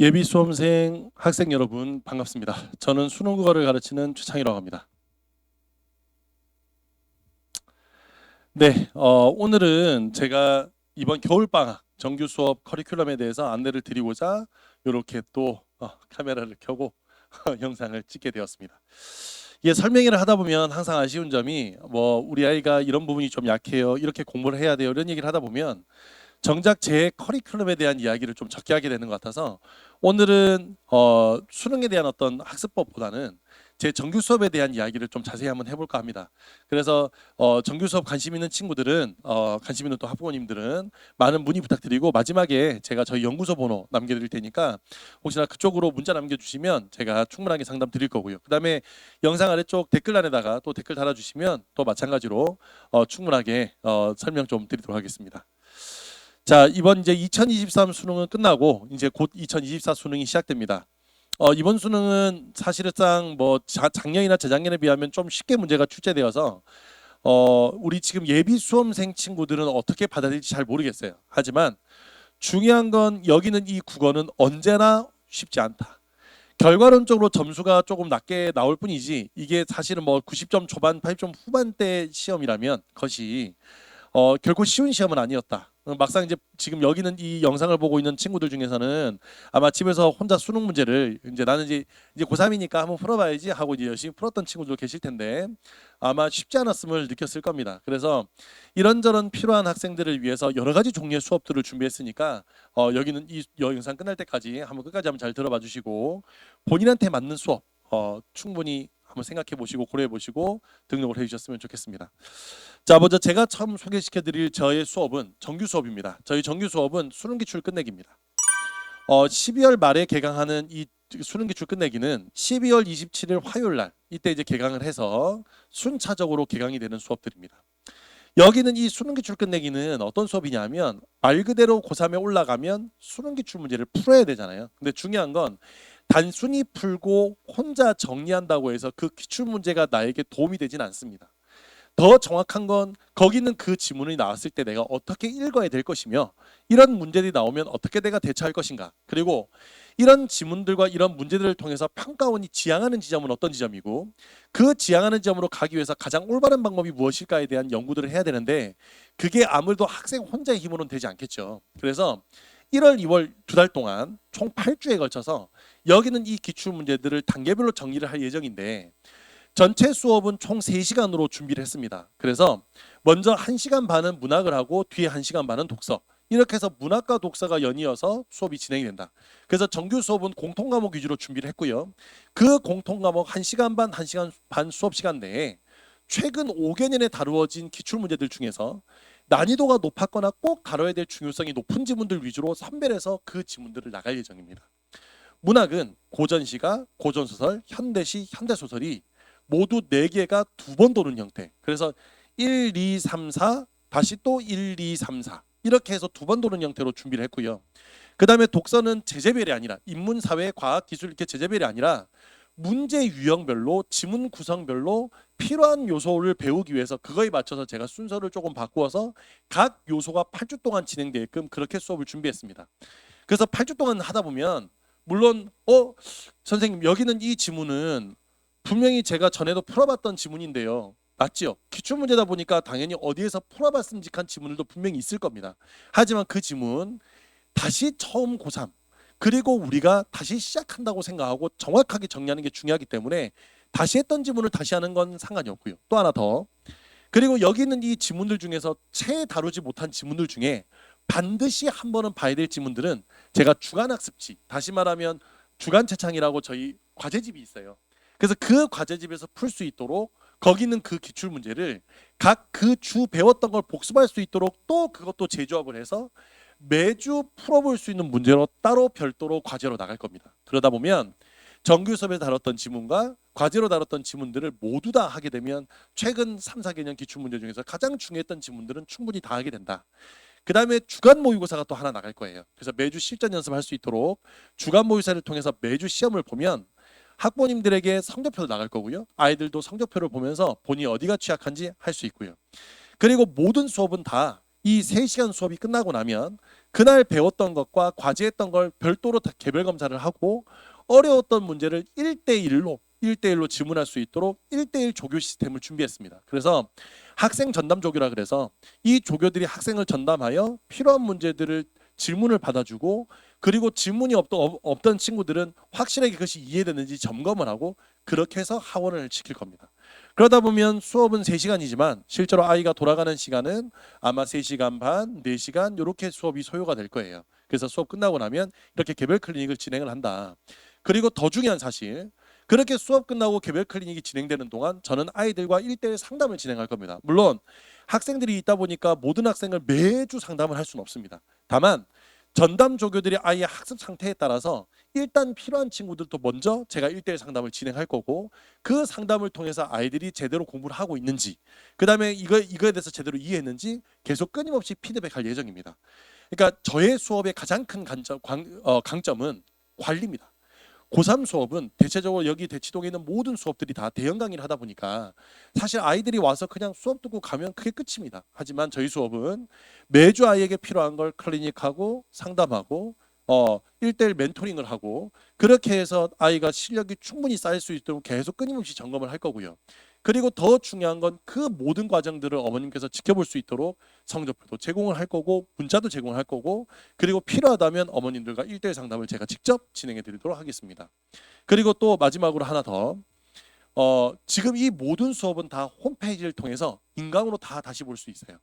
예비 수험생 학생 여러분 반갑습니다. 저는 수능 국어를 가르치는 최창이라고 합니다. 네, 어, 오늘은 제가 이번 겨울 방학 정규 수업 커리큘럼에 대해서 안내를 드리고자 이렇게 또 어, 카메라를 켜고 영상을 찍게 되었습니다. 이게 설명회를 하다 보면 항상 아쉬운 점이 뭐 우리 아이가 이런 부분이 좀 약해요. 이렇게 공부를 해야 돼요. 이런 얘기를 하다 보면 정작 제 커리큘럼에 대한 이야기를 좀 적게 하게 되는 것 같아서 오늘은 어, 수능에 대한 어떤 학습법보다는 제 정규 수업에 대한 이야기를 좀 자세히 한번 해볼까 합니다. 그래서 어, 정규 수업 관심 있는 친구들은 어, 관심 있는 또 학부모님들은 많은 문의 부탁드리고 마지막에 제가 저희 연구소 번호 남겨드릴 테니까 혹시나 그쪽으로 문자 남겨주시면 제가 충분하게 상담 드릴 거고요. 그다음에 영상 아래쪽 댓글란에다가 또 댓글 달아주시면 또 마찬가지로 어, 충분하게 어, 설명 좀 드리도록 하겠습니다. 자 이번 이제 2023 수능은 끝나고 이제 곧 2024 수능이 시작됩니다. 어, 이번 수능은 사실상 뭐 자, 작년이나 재작년에 비하면 좀 쉽게 문제가 출제되어서 어, 우리 지금 예비 수험생 친구들은 어떻게 받아들일지 잘 모르겠어요. 하지만 중요한 건 여기는 이 국어는 언제나 쉽지 않다. 결과론적으로 점수가 조금 낮게 나올 뿐이지 이게 사실은 뭐 90점 초반, 80점 후반대 시험이라면 그것이 어, 결코 쉬운 시험은 아니었다. 어, 막상 이제 지금 여기는 이 영상을 보고 있는 친구들 중에서는 아마 집에서 혼자 수능 문제를 이제 나는 이제 이제 고3이니까 한번 풀어봐야지 하고 이제 열심히 풀었던 친구들 계실 텐데 아마 쉽지 않았음을 느꼈을 겁니다. 그래서 이런저런 필요한 학생들을 위해서 여러 가지 종류의 수업들을 준비했으니까 어, 여기는 이 영상 끝날 때까지 한번 끝까지 한번 잘 들어봐 주시고 본인한테 맞는 수업 어, 충분히 한번 생각해 보시고 고려해 보시고 등록을 해 주셨으면 좋겠습니다. 자, 먼저 제가 처음 소개시켜 드릴 저의 수업은 정규 수업입니다. 저희 정규 수업은 수능 기출 끝내기입니다. 어, 12월 말에 개강하는 이 수능 기출 끝내기는 12월 27일 화요일 날 이때 이제 개강을 해서 순차적으로 개강이 되는 수업들입니다. 여기는 이 수능 기출 끝내기는 어떤 수업이냐면 말 그대로 고3에 올라가면 수능 기출 문제를 풀어야 되잖아요. 근데 중요한 건 단순히 풀고 혼자 정리한다고 해서 그 기출 문제가 나에게 도움이 되진 않습니다. 더 정확한 건 거기는 그 지문이 나왔을 때 내가 어떻게 읽어야 될 것이며 이런 문제들이 나오면 어떻게 내가 대처할 것인가 그리고 이런 지문들과 이런 문제들을 통해서 평가원이 지향하는 지점은 어떤 지점이고 그 지향하는 지점으로 가기 위해서 가장 올바른 방법이 무엇일까에 대한 연구들을 해야 되는데 그게 아무래도 학생 혼자의 힘으로는 되지 않겠죠. 그래서 1월, 2월 두 달 동안 총 8주에 걸쳐서 여기는 이 기출 문제들을 단계별로 정리를 할 예정인데 전체 수업은 총 3시간으로 준비를 했습니다. 그래서 먼저 1시간 반은 문학을 하고 뒤에 1시간 반은 독서. 이렇게 해서 문학과 독서가 연이어서 수업이 진행이 된다. 그래서 정규 수업은 공통 과목 위주로 준비를 했고요. 그 공통 과목 1시간 반, 1시간 반 수업 시간 내에 최근 5개년에 다루어진 기출 문제들 중에서 난이도가 높았거나 꼭 다뤄야 될 중요성이 높은 지문들 위주로 선별해서 그 지문들을 나갈 예정입니다. 문학은 고전시가, 고전소설, 현대시, 현대소설이 모두 4개가 두 번 도는 형태. 그래서 1, 2, 3, 4 다시 또 1, 2, 3, 4 이렇게 해서 두 번 도는 형태로 준비를 했고요. 그 다음에 독서는 제재별이 아니라 인문, 사회, 과학, 기술 이렇게 제재별이 아니라 문제 유형별로 지문 구성별로 필요한 요소를 배우기 위해서 그거에 맞춰서 제가 순서를 조금 바꾸어서 각 요소가 8주 동안 진행되게끔 그렇게 수업을 준비했습니다. 그래서 8주 동안 하다 보면 물론 어 선생님 여기는 이 지문은 분명히 제가 전에도 풀어봤던 지문인데요. 맞지요? 기출 문제다 보니까 당연히 어디에서 풀어봤음직한 지문들도 분명히 있을 겁니다. 하지만 그 지문 다시 처음 고3 그리고 우리가 다시 시작한다고 생각하고 정확하게 정리하는 게 중요하기 때문에 다시 했던 지문을 다시 하는 건 상관이 없고요. 또 하나 더. 그리고 여기 있는 이 지문들 중에서 채 다루지 못한 지문들 중에 반드시 한 번은 봐야 될 지문들은 제가 주간 학습지, 다시 말하면 주간 채창이라고 저희 과제집이 있어요. 그래서 그 과제집에서 풀 수 있도록 거기는 그 기출 문제를 각 그 주 배웠던 걸 복습할 수 있도록 또 그것도 재조합을 해서 매주 풀어볼 수 있는 문제로 따로 별도로 과제로 나갈 겁니다. 그러다 보면 정규 수업에 다뤘던 지문과 과제로 다뤘던 지문들을 모두 다 하게 되면 최근 3, 4개년 기출 문제 중에서 가장 중요했던 지문들은 충분히 다 하게 된다. 그 다음에 주간 모의고사가 또 하나 나갈 거예요. 그래서 매주 실전 연습할 수 있도록 주간 모의고사를 통해서 매주 시험을 보면 학부모님들에게 성적표도 나갈 거고요. 아이들도 성적표를 보면서 본인이 어디가 취약한지 할 수 있고요. 그리고 모든 수업은 다 이 3시간 수업이 끝나고 나면 그날 배웠던 것과 과제했던 걸 별도로 다 개별 검사를 하고 어려웠던 문제를 1대1로 1대1로 질문할 수 있도록 1대1 조교 시스템을 준비했습니다. 그래서 학생 전담 조교라 그래서 이 조교들이 학생을 전담하여 필요한 문제들을 질문을 받아주고 그리고 질문이 없던, 없던 친구들은 확실하게 그것이 이해되는지 점검을 하고 그렇게 해서 하원을 시킬 겁니다. 그러다 보면 수업은 3시간이지만 실제로 아이가 돌아가는 시간은 아마 3시간 반, 4시간 이렇게 수업이 소요가 될 거예요. 그래서 수업 끝나고 나면 이렇게 개별 클리닉을 진행을 한다. 그리고 더 중요한 사실 그렇게 수업 끝나고 개별 클리닉이 진행되는 동안 저는 아이들과 1대1 상담을 진행할 겁니다. 물론 학생들이 있다 보니까 모든 학생을 매주 상담을 할 수는 없습니다. 다만 전담 조교들이 아이의 학습 상태에 따라서 일단 필요한 친구들도 먼저 제가 1대1 상담을 진행할 거고 그 상담을 통해서 아이들이 제대로 공부를 하고 있는지 그다음에 이거 이거에 대해서 제대로 이해했는지 계속 끊임없이 피드백할 예정입니다. 그러니까 저의 수업의 가장 큰 강점, 관- 어, 강점은 관리입니다. 고3 수업은 대체적으로 여기 대치동에 있는 모든 수업들이 다 대형 강의를 하다 보니까 사실 아이들이 와서 그냥 수업 듣고 가면 그게 끝입니다. 하지만 저희 수업은 매주 아이에게 필요한 걸 클리닉하고 상담하고 어 1대1 멘토링을 하고 그렇게 해서 아이가 실력이 충분히 쌓일 수 있도록 계속 끊임없이 점검을 할 거고요. 그리고 더 중요한 건 그 모든 과정들을 어머님께서 지켜볼 수 있도록 성적표도 제공을 할 거고 문자도 제공을 할 거고 그리고 필요하다면 어머님들과 1대1 상담을 제가 직접 진행해 드리도록 하겠습니다. 그리고 또 마지막으로 하나 더 어, 지금 이 모든 수업은 다 홈페이지를 통해서 인강으로 다 다시 볼 수 있어요.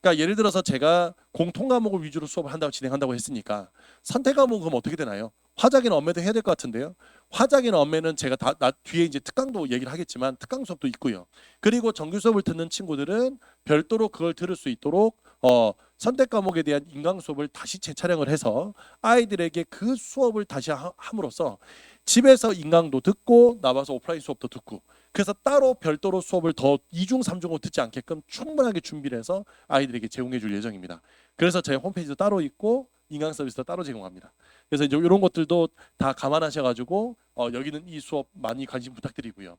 그러니까 예를 들어서 제가 공통 과목을 위주로 수업을 한다고 진행한다고 했으니까 선택 과목은 어떻게 되나요? 화작이나 엄매도 해야 될 것 같은데요. 화작이나 엄매는 제가 다, 나 뒤에 이제 특강도 얘기를 하겠지만 특강 수업도 있고요. 그리고 정규 수업을 듣는 친구들은 별도로 그걸 들을 수 있도록 어, 선택 과목에 대한 인강 수업을 다시 재촬영을 해서 아이들에게 그 수업을 다시 하- 함으로써 집에서 인강도 듣고 나와서 오프라인 수업도 듣고 그래서 따로 별도로 수업을 더 2중 3중으로 듣지 않게끔 충분하게 준비를 해서 아이들에게 제공해 줄 예정입니다. 그래서 제 홈페이지도 따로 있고 인강 서비스도 따로 제공합니다. 그래서 이제 이런 것들도 다 감안하셔 가지고 어, 여기는 이 수업 많이 관심 부탁드리고요.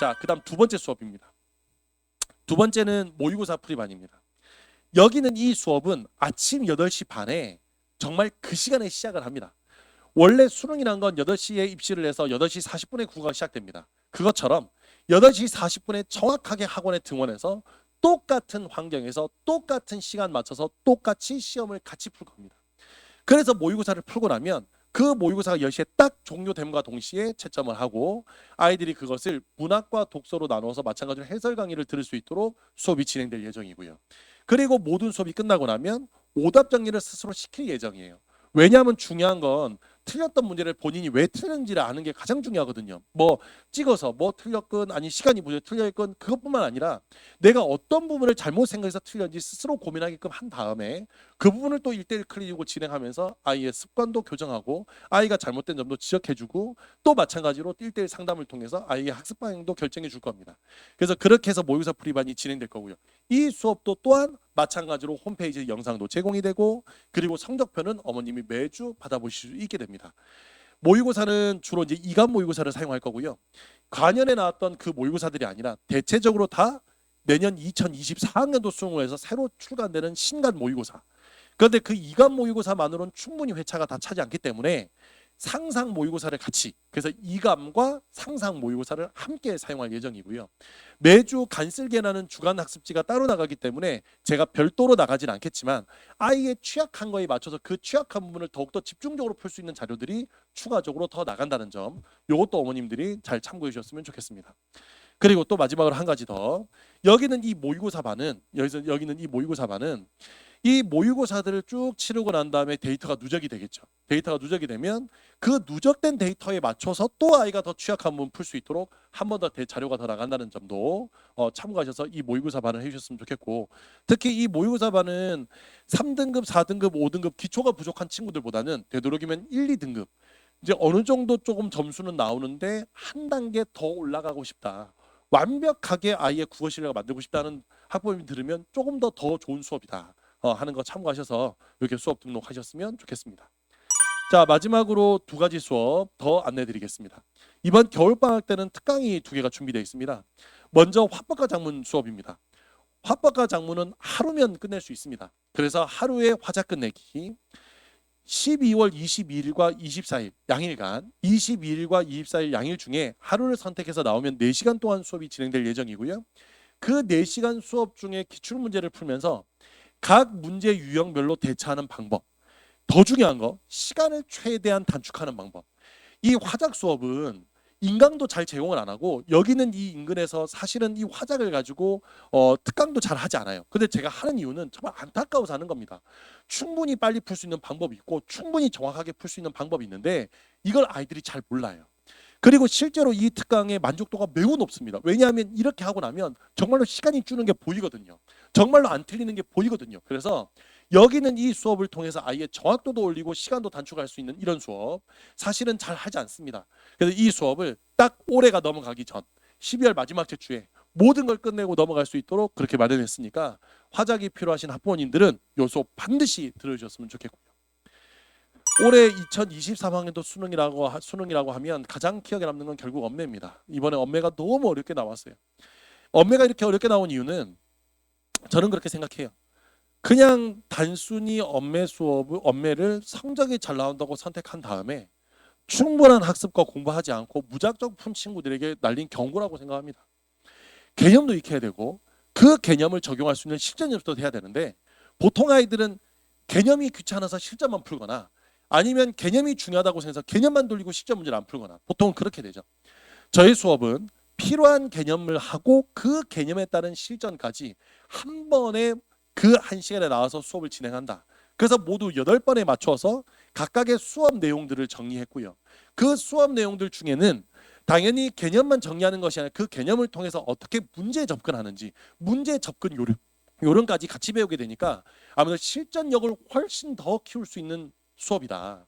자, 그다음 두 번째 수업입니다. 두 번째는 모의고사 풀이반입니다. 여기는 이 수업은 아침 8시 반에 정말 그 시간에 시작을 합니다. 원래 수능이란 건 8시에 입시를 해서 8시 40분에 국어가 시작됩니다. 그것처럼 8시 40분에 정확하게 학원에 등원해서 똑같은 환경에서 똑같은 시간 맞춰서 똑같이 시험을 같이 풀 겁니다. 그래서 모의고사를 풀고 나면 그 모의고사가 10시에 딱 종료됨과 동시에 채점을 하고 아이들이 그것을 문학과 독서로 나누어서 마찬가지로 해설 강의를 들을 수 있도록 수업이 진행될 예정이고요. 그리고 모든 수업이 끝나고 나면 오답 정리를 스스로 시킬 예정이에요. 왜냐하면 중요한 건 틀렸던 문제를 본인이 왜 틀렸는지를 아는 게 가장 중요하거든요. 뭐 찍어서 뭐 틀렸건 아니 시간이 부족 틀렸건 그것뿐만 아니라 내가 어떤 부분을 잘못 생각해서 틀렸는지 스스로 고민하게끔 한 다음에 그 부분을 또 1대1 클리닉으로 진행하면서 아이의 습관도 교정하고 아이가 잘못된 점도 지적해주고 또 마찬가지로 1대1 상담을 통해서 아이의 학습 방향도 결정해 줄 겁니다. 그래서 그렇게 해서 모의고사 풀이반이 진행될 거고요. 이 수업도 또한 마찬가지로 홈페이지 영상도 제공이 되고 그리고 성적표는 어머님이 매주 받아보실 수 있게 됩니다. 모의고사는 주로 이제 이간 모의고사를 사용할 거고요. 관연에 나왔던 그 모의고사들이 아니라 대체적으로 다 내년 2024학년도 수능을 해서 새로 출간되는 신간 모의고사. 그런데 그 이간 모의고사만으로는 충분히 회차가 다 차지 않기 때문에 상상 모의고사를 같이 그래서 이감과 상상 모의고사를 함께 사용할 예정이고요. 매주 간쓸게라는 주간 학습지가 따로 나가기 때문에 제가 별도로 나가진 않겠지만 아이의 취약한 거에 맞춰서 그 취약한 부분을 더욱더 집중적으로 풀 수 있는 자료들이 추가적으로 더 나간다는 점 이것도 어머님들이 잘 참고해 주셨으면 좋겠습니다. 그리고 또 마지막으로 한 가지 더 여기는 이 모의고사 반은 여기서 여기는 이 모의고사 반은 이 모의고사들을 쭉 치르고 난 다음에 데이터가 누적이 되겠죠. 데이터가 누적이 되면 그 누적된 데이터에 맞춰서 또 아이가 더 취약한 부분 풀 수 있도록 한 번 더 자료가 더 나간다는 점도 어, 참고하셔서 이 모의고사 반을 해주셨으면 좋겠고 특히 이 모의고사 반은 3등급, 4등급, 5등급 기초가 부족한 친구들보다는 되도록이면 1, 2등급 이제 어느 정도 조금 점수는 나오는데 한 단계 더 올라가고 싶다. 완벽하게 아이의 국어 실력을 만들고 싶다는 학부모님이 들으면 조금 더 더 좋은 수업이다. 어, 하는 거 참고하셔서 이렇게 수업 등록하셨으면 좋겠습니다. 자 마지막으로 두 가지 수업 더 안내드리겠습니다. 이번 겨울 방학 때는 특강이 두 개가 준비되어 있습니다. 먼저 화법과 작문 수업입니다. 화법과 작문은 하루면 끝낼 수 있습니다. 그래서 하루에 화자 끝내기 12월 22일과 24일 양일간 22일과 24일 양일 중에 하루를 선택해서 나오면 4시간 동안 수업이 진행될 예정이고요. 그 4시간 수업 중에 기출 문제를 풀면서 각 문제 유형별로 대처하는 방법. 더 중요한 거 시간을 최대한 단축하는 방법. 이 화작 수업은 인강도 잘 제공을 안 하고 여기는 이 인근에서 사실은 이 화작을 가지고 어, 특강도 잘 하지 않아요. 근데 제가 하는 이유는 정말 안타까워서 하는 겁니다. 충분히 빨리 풀 수 있는 방법이 있고 충분히 정확하게 풀 수 있는 방법이 있는데 이걸 아이들이 잘 몰라요. 그리고 실제로 이 특강의 만족도가 매우 높습니다. 왜냐하면 이렇게 하고 나면 정말로 시간이 주는 게 보이거든요. 정말로 안 틀리는 게 보이거든요. 그래서 여기는 이 수업을 통해서 아이의 정확도도 올리고 시간도 단축할 수 있는 이런 수업 사실은 잘 하지 않습니다. 그래서 이 수업을 딱 올해가 넘어가기 전 12월 마지막 주 주에 모든 걸 끝내고 넘어갈 수 있도록 그렇게 마련했으니까 화작이 필요하신 학부모님들은 이 수업 반드시 들어주셨으면 좋겠고요. 올해 2023학년도 수능이라고 하- 수능이라고 하면 가장 기억에 남는 건 결국 엄매입니다. 이번에 엄매가 너무 어렵게 나왔어요. 엄매가 이렇게 어렵게 나온 이유는 저는 그렇게 생각해요. 그냥 단순히 엄매 수업을 엄매를 성적이 잘 나온다고 선택한 다음에 충분한 학습과 공부하지 않고 무작정 푼 친구들에게 날린 경고라고 생각합니다. 개념도 익혀야 되고 그 개념을 적용할 수 있는 실전 연습도 해야 되는데 보통 아이들은 개념이 귀찮아서 실전만 풀거나 아니면 개념이 중요하다고 생각해서 개념만 돌리고 실전 문제를 안 풀거나 보통 그렇게 되죠. 저희 수업은 필요한 개념을 하고 그 개념에 따른 실전까지 한 번에 그 한 시간에 나와서 수업을 진행한다. 그래서 모두 여덟 번에 맞춰서 각각의 수업 내용들을 정리했고요. 그 수업 내용들 중에는 당연히 개념만 정리하는 것이 아니라 그 개념을 통해서 어떻게 문제에 접근하는지 문제 접근 요령 요령까지 같이 배우게 되니까 아무래도 실전력을 훨씬 더 키울 수 있는 수업이다.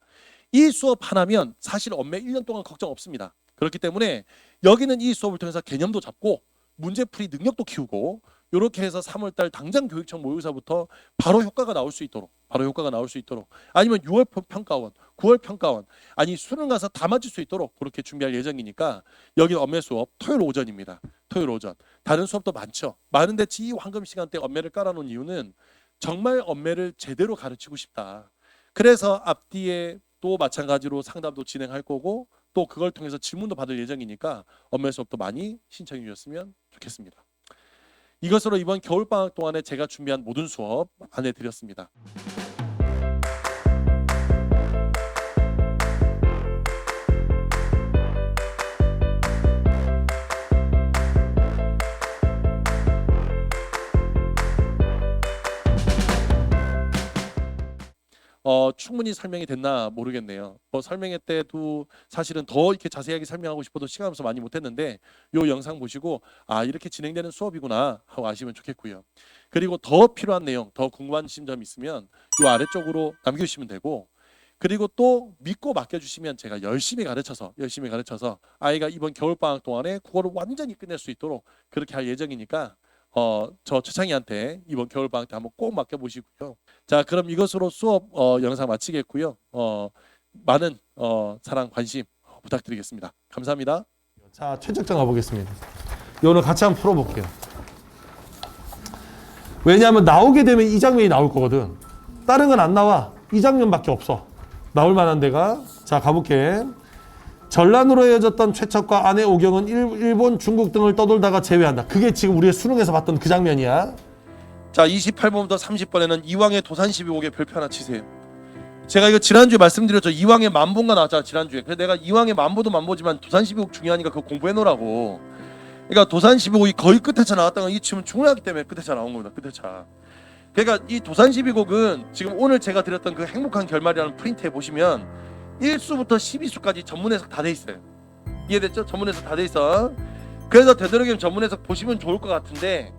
이 수업 하나면 사실 엄매 1년 동안 걱정 없습니다. 그렇기 때문에 여기는 이 수업을 통해서 개념도 잡고 문제풀이 능력도 키우고 이렇게 해서 3월달 당장 교육청 모의고사부터 바로 효과가 나올 수 있도록 바로 효과가 나올 수 있도록 아니면 6월 평가원, 9월 평가원 아니 수능 가서 다 맞을 수 있도록 그렇게 준비할 예정이니까 여기 엄매 수업 토요일 오전입니다. 토요일 오전 다른 수업도 많죠. 많은데 이 황금 시간대 엄매를 깔아놓은 이유는 정말 엄매를 제대로 가르치고 싶다. 그래서 앞뒤에 또 마찬가지로 상담도 진행할 거고 또 그걸 통해서 질문도 받을 예정이니까 엄매 수업도 많이 신청해 주셨으면 좋겠습니다. 이것으로 이번 겨울 방학 동안에 제가 준비한 모든 수업 안내 드렸습니다. 어, 충분히 설명이 됐나 모르겠네요. 뭐 설명회 때도 사실은 더 이렇게 자세하게 설명하고 싶어도 시간 없어서 많이 못했는데 요 영상 보시고 아 이렇게 진행되는 수업이구나 하고 아시면 좋겠고요. 그리고 더 필요한 내용, 더 궁금하신 점 있으면 요 아래쪽으로 남겨주시면 되고 그리고 또 믿고 맡겨주시면 제가 열심히 가르쳐서 열심히 가르쳐서 아이가 이번 겨울 방학 동안에 국어를 완전히 끝낼 수 있도록 그렇게 할 예정이니까 어, 저 최창희한테 이번 겨울 방학 때 한번 꼭 맡겨 보시고요. 자, 그럼 이것으로 수업 어, 영상 마치겠고요. 어, 많은 어, 사랑 관심 어, 부탁드리겠습니다. 감사합니다. 자, 최적정 가보겠습니다. 오늘 같이 한번 풀어볼게요. 왜냐하면 나오게 되면 이 장면이 나올 거거든. 다른 건 안 나와. 이 장면밖에 없어. 나올 만한 데가. 자, 가볼게. 전란으로 헤어졌던 최척과 아내 오경은 일- 일본, 중국 등을 떠돌다가 재회한다. 그게 지금 우리가 수능에서 봤던 그 장면이야. 자, 28번부터 30번에는 이왕의 도산 12곡의 별표 하나 치세요. 제가 이거 지난주에 말씀드렸죠. 이왕의 만보가 나왔잖아, 지난주에. 그래서 내가 이왕의 만보도 만보지만 도산 12곡 중요하니까 그거 공부해 놓으라고. 그러니까 도산 12곡이 거의 끝에 차 나왔다는 건이 춤은 중요하기 때문에 끝에 차 나온 겁니다. 끝에 차. 그러니까 이 도산 12곡은 지금 오늘 제가 드렸던 그 행복한 결말이라는 프린트에 보시면 1수부터 12수까지 전문 해석 다 돼 있어요. 이해됐죠? 전문 해석 다 돼 있어. 그래서 되도록이면 전문 해석 보시면 좋을 것 같은데